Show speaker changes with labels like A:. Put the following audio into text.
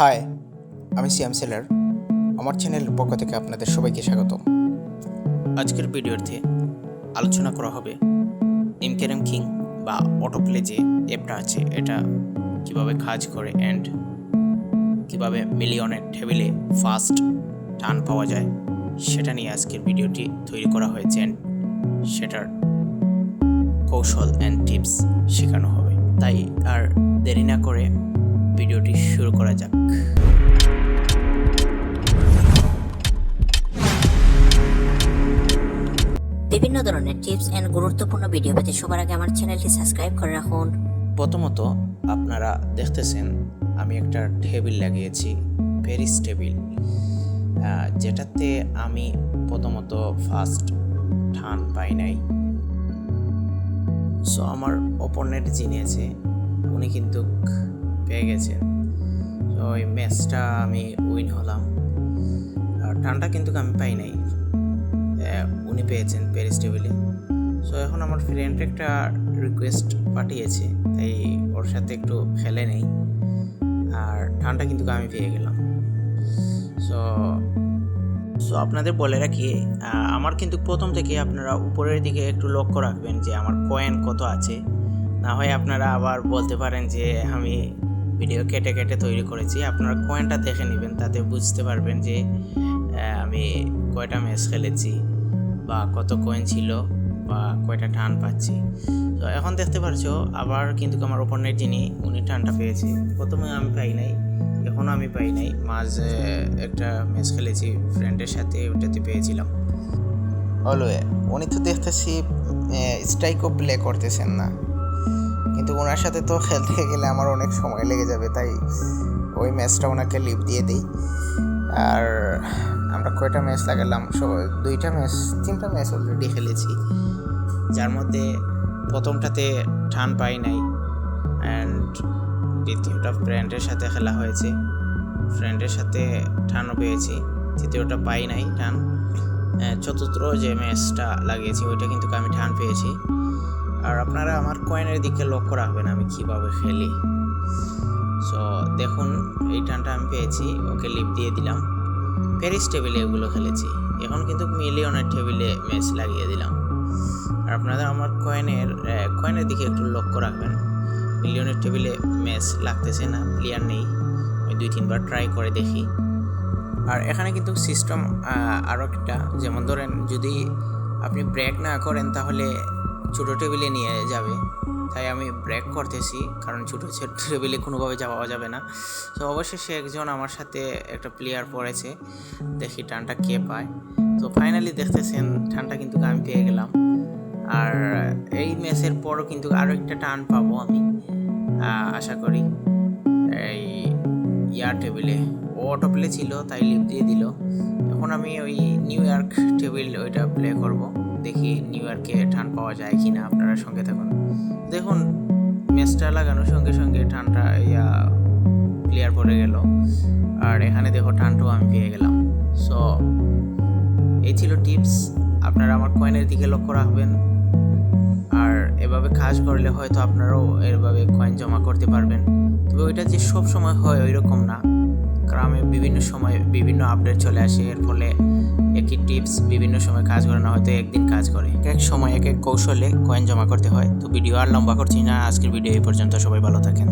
A: High, আমি সিয়াম seller. আমার চ্যানেলের পক্ষ থেকে আপনাদের সবাইকে স্বাগত আজকের ভিডিওতে আলোচনা করা হবে এমকেরেম কিং বা অটোপ্লে যে অ্যাপটা আছে, এটা কীভাবে কাজ করে অ্যান্ড কীভাবে মিলিয়নের টেবিলে ফাস্ট টান পাওয়া যায়, সেটা নিয়ে আজকের ভিডিওটি তৈরি করা হয়েছে and সেটার কৌশল অ্যান্ড টিপস শেখানো হবে। তাই আর দেরি না করে ভিডিওটি শুরু করা যাক।
B: বিভিন্ন ধরনের টিপস এন্ড গুরুত্বপূর্ণ ভিডিও পেতে সবার আগে আমার চ্যানেলটি সাবস্ক্রাইব করে রাখুন।
A: প্রথমত আপনারা দেখতেছেন আমি একটা টেবিল লাগিয়েছি প্যারিস টেবিল যেটাতে আমি প্রথমত ফার্স্ট ঠান পাই নাই। সো আমার অপোনেন্ট যিনি আছে উনি কিন্তু পেয়ে গেছেন তো ওই ম্যাচটা আমি উইন হলাম। আর টানটা কিন্তু আমি পাই নাই। উনি পেয়েছেন প্যারিস টেবিলে সো এখন আমার ফ্রেন্ড একটা রিকোয়েস্ট পাঠিয়েছে। তাই ওর সাথে একটু খেলে নেই। আর টানটা কিন্তু আমি পেয়ে গেলাম। সো সো আপনাদের বলে রাখি আমার কিন্তু প্রথম থেকে আপনারা উপরের দিকে একটু লক্ষ্য রাখবেন যে আমার কয়েন কত আছে। না হয় আপনারা আবার বলতে পারেন যে আমি ভিডিও কেটে কেটে তৈরি করেছি। আপনারা কয়েনটা দেখে নেবেন, তাতে বুঝতে পারবেন যে আমি কয়টা ম্যাচ খেলেছি বা কত কয়েন ছিল বা কয়টা টান পাচ্ছি। তো এখন দেখতে পারছ, আবার কিন্তু আমার ওপরনের যিনি, উনি টানটা পেয়েছে। প্রথমে আমি পাই নাই এখনও আমি পাই নাই। মাঝ একটা ম্যাচ খেলেছি ফ্রেন্ডের সাথে, ওটাতে পেয়েছিলাম। অলওয়ে, উনি তো দেখতেছি স্ট্রাইকও প্লে করতেছেন না। কিন্তু ওনার সাথে তো খেলতে গেলে আমার অনেক সময় লেগে যাবে, তাই ওই ম্যাচটা ওনাকে লিভ দিয়ে দিই। আর আমরা কয়টা ম্যাচ লাগালাম? সবাই দুইটা ম্যাচ তিনটা ম্যাচ অলরেডি খেলেছি, যার মধ্যে প্রথমটাতে টান পাই নাই অ্যান্ড দ্বিতীয়টা ফ্রেন্ডের সাথে খেলা হয়েছে। ফ্রেন্ডের সাথে টানও পেয়েছি, তৃতীয়টা পাই নাই টান। চতুর্থ যে ম্যাচটা লাগিয়েছি, ওইটা কিন্তু আমি টান পেয়েছি। আর আপনারা আমার কয়েনের দিকে লক্ষ্য রাখবেন আমি কীভাবে খেলি সো দেখুন, এই টানটা আমি পেয়েছি, ওকে লিপ দিয়ে দিলাম। প্যারিস টেবিলে এগুলো খেলেছি। এখন কিন্তু মিলিয়নের টেবিলে ম্যাচ লাগিয়ে দিলাম। আর আপনারা আমার কয়েনের কয়েনের দিকে একটু লক্ষ্য রাখবেন। মিলিয়নের টেবিলে ম্যাচ লাগতেছে না প্লেয়ার নেই। আমি দুই, তিনবার ট্রাই করে দেখি। আর এখানে কিন্তু সিস্টেম আরও একটা, যেমন ধরেন যদি আপনি ব্রেক না করেন তাহলে ছোটো টেবিলে নিয়ে যাবে। তাই আমি ব্রেক করতেছি, কারণ ছোটো টেবিলে কোনোভাবে যাওয়া যাবে না। তো অবশেষে একজন আমার সাথে একটা প্লেয়ার পড়েছে, দেখি টানটা কে পায়। তো ফাইনালি দেখতেছেন, টানটা কিন্তু আমি পেয়ে গেলাম। আর এই ম্যাচের পরও কিন্তু আরও একটা টান পাবো আমি আশা করি। এই ইয়ার টেবিলে, ও অটো প্লে ছিল, তাই লিপ দিয়ে দিল। এখন আমি ওই নিউ ইয়র্ক টেবিল ওইটা প্লে করব। দেখি নিউ ইয়র্কে ঠান পাওয়া যায় কি না আপনারা সঙ্গে থাকুন। দেখুন ম্যাচটা লাগানোর সঙ্গে সঙ্গে টানটা ইয়া প্লেয়ার পড়ে গেল। আর এখানে দেখো টানটাও আমি পেয়ে গেলাম। সো এই ছিল টিপস আপনারা আমার কয়েনের দিকে লক্ষ্য রাখবেন। আর এভাবে কাজ করলে হয়তো আপনারাও এভাবে কয়েন জমা করতে পারবেন। তবে ওইটা যে সব সময় হয় ওই রকম না। গ্রামে বিভিন্ন সময় বিভিন্ন আপডেট চলে আসে। এর ফলে একই টিপস বিভিন্ন সময় কাজ করে না, হয়তো একদিন কাজ করে। এক এক সময় এক এক কৌশলে কয়েন জমা করতে হয়। তো ভিডিও আর লম্বা করছি না। আজকের ভিডিও এই পর্যন্ত। সবাই ভালো থাকেন।